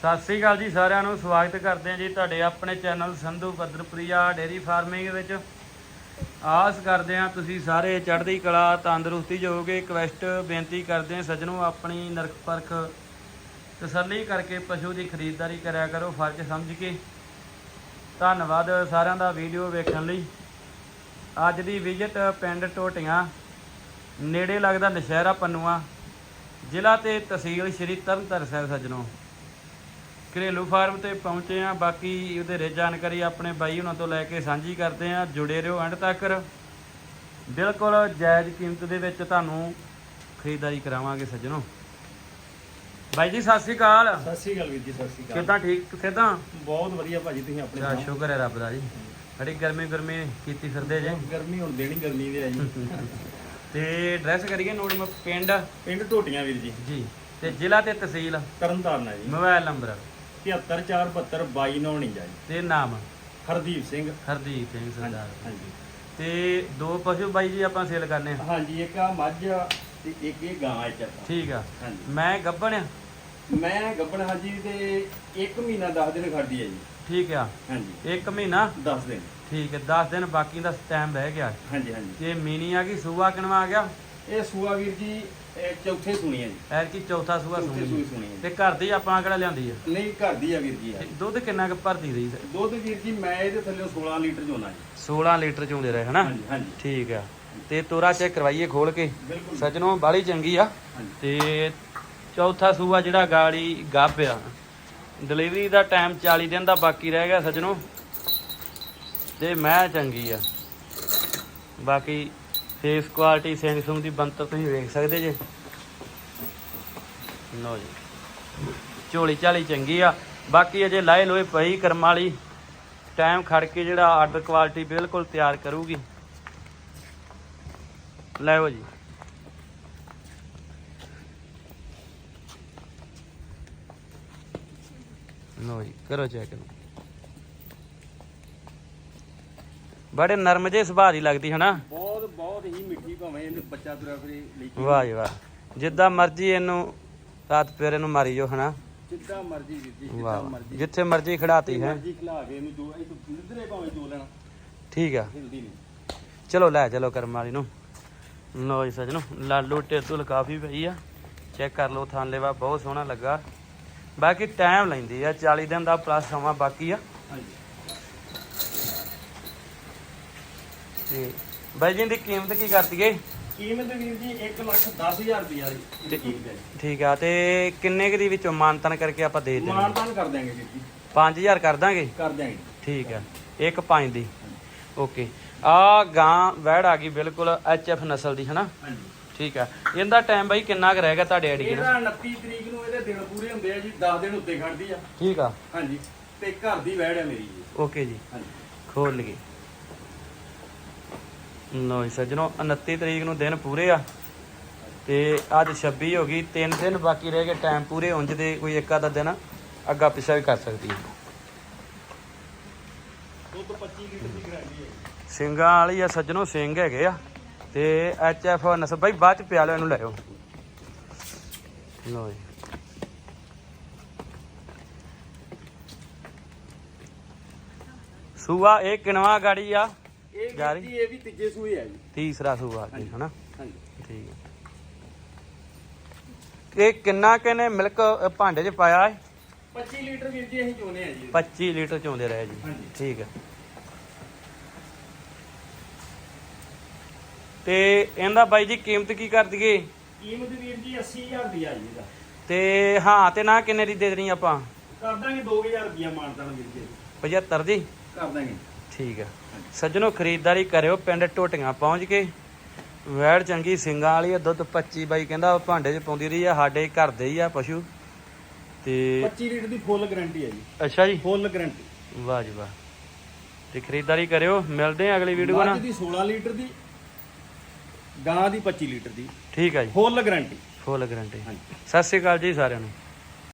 ਸਤਿ ਸ੍ਰੀ ਅਕਾਲ ਜੀ ਸਾਰਿਆਂ ਨੂੰ, ਸਵਾਗਤ ਕਰਦੇ ਹਾਂ ਜੀ ਤੁਹਾਡੇ ਆਪਣੇ channel Sandhu Badarpriya dairy farming ਵਿੱਚ। ਆਸ ਕਰਦੇ ਹਾਂ ਤੁਸੀਂ ਸਾਰੇ ਚੜ੍ਹਦੀ ਕਲਾ, ਤੰਦਰੁਸਤੀ ਹੋਗੇ ਰਿਕਵੈਸਟ ਬੇਨਤੀ ਕਰਦੇ ਹਾਂ, ਸੱਜਣੋ ਆਪਣੀ ਨਰਕ ਪਰਖ ਤਸੱਲੀ ਕਰਕੇ ਪਸ਼ੂ ਦੀ ਖਰੀਦਦਾਰੀ ਕਰਿਆ ਕਰੋ, ਫਰਜ਼ ਸਮਝ ਕੇ। ਧੰਨਵਾਦ ਸਾਰਿਆਂ ਦਾ ਵੀਡੀਓ ਵੇਖਣ ਲਈ। ਅੱਜ ਦੀ ਵਿਜ਼ਿਟ ਪਿੰਡ ਟੋਟੀਆਂ, ਨੇੜੇ ਲੱਗਦਾ ਨਸ਼ਹਿਰਾ ਪੰਨੂਆ, ਜ਼ਿਲ੍ਹਾ ਤੇ ਤਹਿਸੀਲ ਸ਼੍ਰੀ ਤਰਨਤਾਰਨ ਸਾਹਿਬ, ਸੱਜਣੋ। ਘਰੇਲੂ ਫਾਰਮ ਤੇ ਪਹੁੰਚੇ ਆ ਬਾਕੀ ਉਹਦੇ ਰੇ ਜਾਣਕਾਰੀ ਆਪਣੇ ਬਾਈ ਉਹਨਾਂ ਤੋਂ ਲੈ ਕੇ ਸਾਂਝੀ ਕਰਦੇ ਆ ਜੁੜੇ ਰਹੋ ਐਂਡ ਤੱਕ। ਬਿਲਕੁਲ ਜਾਇਜ਼ ਕੀਮਤ ਦੇ ਵਿੱਚ ਤੁਹਾਨੂੰ ਖਰੀਦਦਾਰੀ ਕਰਾਵਾਂਗੇ ਸੱਜਣੋ। ਬਾਈ ਜੀ ਸਤਿ ਸ੍ਰੀ ਅਕਾਲ। ਸਤਿ ਸ਼੍ਰੀ ਅਕਾਲ ਵੀਰ ਜੀ ਸਤਿ ਸ਼੍ਰੀ ਅਕਾਲ। ਕਿਦਾਂ ਠੀਕ? ਕਿਦਾਂ ਬਹੁਤ ਵਧੀਆ ਭਾਜੀ ਤੁਸੀਂ ਆਪਣੇ ਚਾ ਸ਼ੁਕਰ ਹੈ ਰੱਬ ਦਾ ਜੀ। ਬੜੀ ਗਰਮੀ ਗਰਮੀ ਕੀਤੀ ਫਿਰਦੇ ਜੇ। ਗਰਮੀ ਹੁਣ ਦੇਣੀ ਗਰਮੀ ਦੇ ਆ ਜੀ। ਤੇ ਐਡਰੈਸ ਕਰੀਏ ਨੋਟ ਮ ਪਿੰਡ? ਪਿੰਡ ਟੋਟੀਆਂ ਵੀਰ ਜੀ। ਜੀ ਤੇ ਜ਼ਿਲ੍ਹਾ ਤੇ ਤਹਿਸੀਲ? ਤਰਨਤਾਰਨ ਹੈ ਜੀ। Mobile number. 74472 ਜੀ। ਤੇ ਨਾਮ? ਹਰਦੀਪ ਸਿੰਘ। ਹਰਦੀਪ ਸਿੰਘ ਹਾਂਜੀ ਸਰਦਾਰ। ਹਾਂਜੀ। ਤੇ ਦੋ ਪਸ਼ੂ ਬਾਈ ਜੀ ਆਪਾਂ ਸੇਲ ਕਰਨੇ ਆ? ਹਾਂਜੀ ਇੱਕ ਆ ਮੱਝ ਆ ਤੇ ਇੱਕ ਇਹ ਗਾਂ ਹੈ ਚੱਪਾ ਠੀਕ ਆ। ਹਾਂਜੀ। ਮੈਂ ਗੱਭਣ ਆ? ਮੈਂ ਗੱਬਣ ਹਾਜੀ ਤੇ 1 ਮਹੀਨਾ 10 ਦਿਨ ਖੜਦੀ ਹੈ ਜੀ। ਠੀਕ ਆ। ਹਾਂਜੀ। ਇੱਕ ਮਹੀਨਾ? 10 ਦਿਨ। ਠੀਕ ਹੈ 10 ਦਿਨ ਬਾਕੀ ਦਾ ਟਾਈਮ ਰਹਿ ਗਿਆ। ਹਾਂਜੀ ਹਾਂਜੀ। ਤੇ ਮੀਨੀ ਆ ਗਈ ਸੂਆ ਕਿਨਵਾ ਆ ਗਿਆ? ਇਹ ਸੂਆ ਵੀਰ ਜੀ ਇਹ ਚੌਥੇ ਸੁਣੀ ਹੈ ਜੀ। ਐਰ ਕੀ ਚੌਥਾ ਸੂਆ ਚੌਥੇ ਸੂਈ ਸੂਣੀ ਸੁਣੀ ਹੈ ਤੇ ਘਰ ਦੀ ਆਪਾਂ ਕਿਹੜਾ ਲਿਆਂਦੀ ਆ? ਨਹੀਂ ਘਰ ਦੀ ਆ ਵੀਰ ਜੀ ਇਹ। ਦੁੱਧ ਕਿੰਨਾ ਕੁ ਭਰਦੀ ਰਹੀ ਦੁੱਧ ਵੀਰ ਜੀ ਮੈਂ ਇਹਦੇ ਥੱਲੇ 16 ਲੀਟਰ ਚੋਣਾ ਜੀ। 16 ਲੀਟਰ ਚੋਂਦੇ ਰਹੇ ਹਨਾ? ਹਾਂਜੀ ਹਾਂਜੀ। ਠੀਕ ਆ। ਤੇ ਤੋਰਾ ਚੈੱਕ ਕਰਵਾਈਏ ਖੋਲ ਕੇ। ਬਿਲਕੁਲ। ਸੱਜਣੋ ਬਾਲੀ ਚੰਗੀ ਆ। ਹਾਂਜੀ। ਤੇ ਚੌਥਾ ਸੂਆ ਜਿਹੜਾ ਗਾੜੀ ਗੱਭ ਆ। ਡਿਲੀਵਰੀ ਦਾ ਟਾਈਮ 40 ਦਿਨ ਦਾ ਬਾਕੀ ਰਹਿ ਗਿਆ ਸੱਜਣੋ। ਤੇ ਮੈਂ ਚੰਗੀ ਆ। ਬਾਕੀ ਫੇਸ ਕੁਆਲਿਟੀ ਸੈਮਸੰਗ ਦੀ ਬੰਤਰ ਤੁਸੀਂ ਵੇਖ ਸਕਦੇ ਜੇ। ਲਓ ਜੀ। ਝੋਲੀ ਝਾਲੀ ਚੰਗੀ ਆ। ਬਾਕੀ ਅਜੇ ਲਾਏ ਲੋਏ ਪਈ ਕਰਮ ਵਾਲੀ। ਟਾਈਮ ਖੜ ਕੇ ਜਿਹੜਾ ਆਰਡਰ ਕੁਆਲਿਟੀ ਬਿਲਕੁਲ ਤਿਆਰ ਕਰੂਗੀ। ਲੈਓ ਜੀ। ਲੋ ਜੀ, ਕਰੋ ਚੈੱਕ ਬੜੇ ਨਰਮ ਜੇ ਸੁਭਾਅ ਦੀ ਲੱਗਦੀ ਹਨਾ। ਬਹੁਤ ਬਹੁਤ ਹੀ ਮਿੱਠੀ ਭਾਵੇਂ ਇਹਨੂੰ ਬੱਚਾ ਤੁਰਿਆ ਫਿਰੇ ਲਈ ਵਾਹ ਜੀ ਵਾਹ। ਜਿੱਦਾਂ ਮਰਜ਼ੀ ਇਹਨੂੰ ਰਾਤ ਪਿਆਰੇ ਇਹਨੂੰ ਮਾਰੀ ਜੋ ਹਨਾ? ਜਿੱਦਾਂ ਮਰਜ਼ੀ ਵੀਰ ਜੀ ਜਿੱਦਾਂ ਵਾਹ ਮਰਜ਼ੀ। ਜਿੱਥੇ ਮਰਜ਼ੀ ਖੜਾਤੀ ਹੈ? ਮਰਜ਼ੀ ਖਿਲਾ ਕੇ ਇਹਨੂੰ ਜੋ ਇਹ ਤੋਂ ਨਿੱਧਰੇ ਭਾਵੇਂ ਜੋ ਲੈਣਾ। ਠੀਕ ਆ। ਹਿਲਦੀ ਨਹੀਂ। ਚਲੋ ਲੈ ਚਲੋ ਕਰਮ ਵਾਲੀ ਨੂੰ। ਲੋ ਜੀ ਸਜਣੋ ਲਾਲੂ ਟੇਤੁਲ ਕਾਫੀ ਪਈ ਆ। ਚੈੱਕ ਕਰ ਲਓ ਥਾਂ ਲੈਵਾ ਬਹੁਤ ਸੋਹਣਾ ਲੱਗਾ। ਬਾਕੀ ਟਾਈਮ ਲੈਂਦੀ ਆ 40 ਦਿਨ ਦਾ ਪਲੱਸ ਸਮਾਂ ਬਾਕੀ ਆ। ਹਾਂਜੀ। ਤੇ ਬਾਈ ਜੀ ਦੀ ਕੀਮਤ ਕੀ ਕਰਦੀ ਏ ਕੀਮਤ ਵੀਰ ਜੀ 1 ਲੱਖ 10000 ਰੁਪਇਆ ਦੀ ਕੀਮਤ ਹੈ ਠੀਕ ਆ ਤੇ ਕਿੰਨੇ ਕੁ ਦੀ ਵਿੱਚੋਂ ਮਾਨਤਨ ਕਰਕੇ ਆਪਾਂ ਦੇ ਦੇਣਾ ਮਾਨਤਾਨ ਕਰ ਦਿਆਂਗੇ ਵੀਰ ਜੀ। 5000 ਕਰ ਦਾਂਗੇ? ਕਰ ਦਿਆਂਗੇ। ਠੀਕ ਆ ਇੱਕ ਪੰਜ ਦੀ। ਓਕੇ। ਆ ਗਾਂ ਵੈੜ ਆ ਗਈ ਬਿਲਕੁਲ ਐਫ ਨਸਲ ਦੀ ਹਨਾ? ਹਾਂਜੀ। ਠੀਕ ਆ। ਇਹਦਾ ਟਾਈਮ ਬਾਈ ਕਿੰਨਾ ਕੁ ਰਹੇਗਾ ਤੁਹਾਡੇ ਆਈਡੀ ਇਹਦਾ 29 ਤਰੀਕ ਨੂੰ ਇਹਦੇ ਦਿਨ ਪੂਰੇ ਹੁੰਦੇ ਆ ਜੀ 10 ਦਿਨ ਉੱਤੇ ਖੜਦੀ ਆ। ਠੀਕ ਆ। ਹਾਂਜੀ। ਤੇ ਘਰ ਦੀ ਵੈੜ ਹੈ ਮੇਰੀ ਜੀ। ਓਕੇ ਜੀ। ਹਾਂਜੀ। ਖੋਲ ਲਈਏ। ਲੋ ਜੀ ਸੱਜਣੋ 29 ਤਰੀਕ ਨੂੰ ਦਿਨ ਪੂਰੇ ਆ ਤੇ ਅੱਜ 26 ਹੋ ਗਈ 3 ਦਿਨ ਬਾਕੀ ਰਹਿ ਗਏ ਟਾਈਮ ਪੂਰੇ ਉਂਝ ਦੇ ਕੋਈ ਇੱਕ ਆਧਾ ਦਿਨ ਅੱਗਾ ਪਿੱਛਾ ਵੀ ਕਰ ਸਕਦੀ ਹੈ। ਦੁੱਧ 25 ਲੀਟਰ ਦੀ ਗਾਰੰਟੀ ਹੈ। ਸਿੰਘਾਂ ਵਾਲੀ ਆ ਸੱਜਣੋ ਸਿੰਘ ਹੈਗੇ ਆ ਤੇ ਐਚ ਐਫ ਨਸਲ ਬਾਈ ਬਾਅਦ ਚ ਪਿਆ ਲਿਓ ਇਹਨੂੰ ਲੈਓ ਲੋ ਜੀ। ਸੂਆ ਇਹ ਕਿਨਵਾ ਗਾੜੀ ਆ? ਇਹ ਵੀ ਤੀਜੇ ਸੂਏ ਆ ਜੀ। ਤੀਸਰਾ ਸੂਆ ਜੀ ਹਨਾ? ਹਾਂਜੀ। ਠੀਕ ਹੈ। ਇਹ ਕਿੰਨਾ ਕਿਨੇ ਮਿਲਕ ਭਾਂਡੇ 'ਚ ਪਾਇਆ ਹੈ 25 ਲੀਟਰ ਵੀਰ ਜੀ ਅਸੀਂ ਚੋਨੇ ਆ ਜੀ। 25 ਲੀਟਰ ਚੋਂਦੇ ਰਹੇ ਜੀ। ਹਾਂਜੀ। ਠੀਕ ਹੈ। ਤੇ ਇਹਦਾ ਬਾਈ ਜੀ ਕੀਮਤ ਕੀ ਕਰ ਦਈਏ? ਕੀਮਤ ਵੀਰ ਜੀ 80000 ਰੁਪਇਆ ਜੀ ਇਹਦਾ। ਤੇ ਹਾਂ ਤੇ ਨਾ ਕਿੰਨੇ ਦੀ ਦੇ ਦੇਣੀ ਆਪਾਂ? ਕਰ ਦਾਂਗੇ 2000 ਰੁਪਇਆ ਮਾਨਤਾਨ ਵੀਰ ਜੀ। 75 ਦੀ? ਕਰ ਦਾਂਗੇ। ਠੀਕ ਹੈ ਸੱਜਣੋ ਖਰੀਦਦਾਰੀ ਕਰਿਓ ਪਿੰਡ ਟੋਟੀਆਂ ਪਹੁੰਚ ਕੇ। ਵੈੜ ਚੰਗੀ ਸਿੰਗਾਂ ਵਾਲੀ ਆ ਦੁੱਧ 25 ਬਾਈ ਕਹਿੰਦਾ ਭਾਂਡੇ 'ਚ ਪਾਉਂਦੀ ਰਹੀ ਆ ਸਾਡੇ ਘਰ ਦੇ ਹੀ ਆ ਪਸ਼ੂ। ਤੇ 25 ਲੀਟਰ ਦੀ ਫੁੱਲ ਗਾਰੰਟੀ ਹੈ ਜੀ। ਅੱਛਾ ਜੀ। Full guarantee. ਵਾਹ ਜੀ ਵਾਹ। ਤੇ ਖਰੀਦਦਾਰੀ ਕਰਿਓ ਮਿਲਦੇ ਆ ਅਗਲੀ ਵੀਡੀਓ ਮੱਝ ਨਾਲ। ਦੀ 16 ਲੀਟਰ ਦੀ ਗਾਂ ਦੀ 25 ਲੀਟਰ ਦੀ। ਠੀਕ ਆ ਜੀ। Full guarantee. Full guarantee. ਹਾਂਜੀ। ਸਤਿ ਸ਼੍ਰੀ ਅਕਾਲ ਜੀ ਸਾਰਿਆਂ ਨੂੰ।